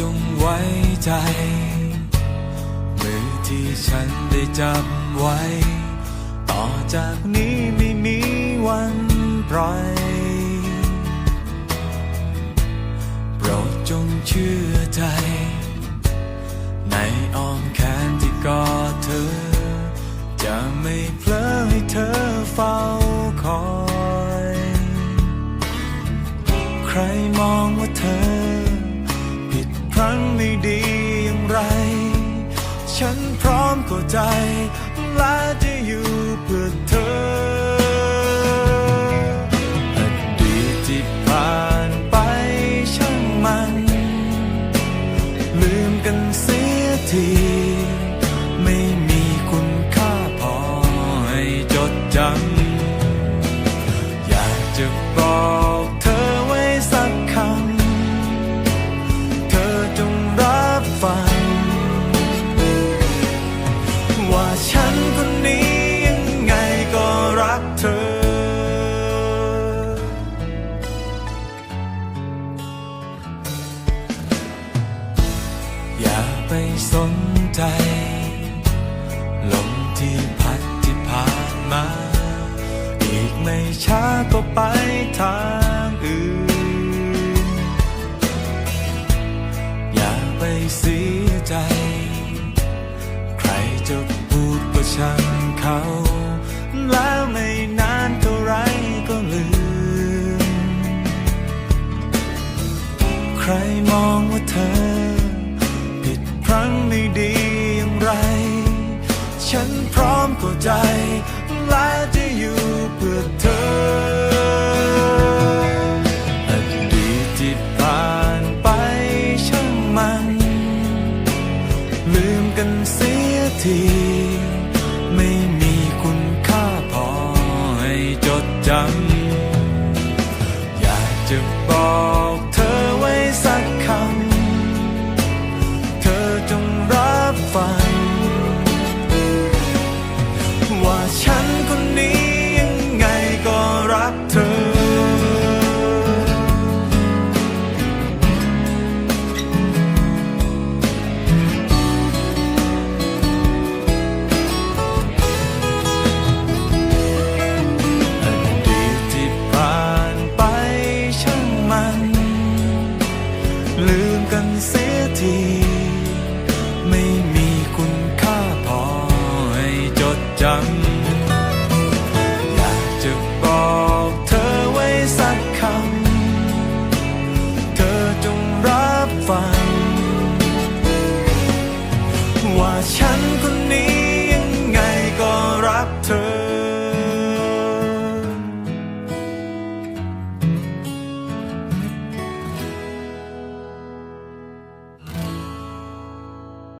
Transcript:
จงไว้ใจ มือที่ฉันได้จับไว้ ต่อจากนี้ไม่มีวันปล่อยโปรดจงเชื่อใจ ฉันพร้อมเข้าใจและ ไปสนใจ ลมที่พัดที่ผ่านมา อีกไม่ช้าก็ไปทางอื่น อย่าไปเสียใจ ใครจะพูดก็ช่างเขา แล้วไม่นานเท่าไรก็ลืม ใครมองว่าเธอ ครั้งไม่ดีอย่างไร ฉันพร้อมเข้าใจ และจะอยู่เพื่อเธออดีตที่ผ่านไปช่างมัน ลืมกันเสียทีไม่มีคุณค่าพอให้จดจำอยากจะบอก รับฟังว่าฉันคนนี้ยังไงก็รักเธอ อดีตที่ผ่านไปช่างมัน ลืมกันเสียที จัอยากจะบอกเธอไว้สักคำ เธอจงรับฟัง ว่าฉันคนนี้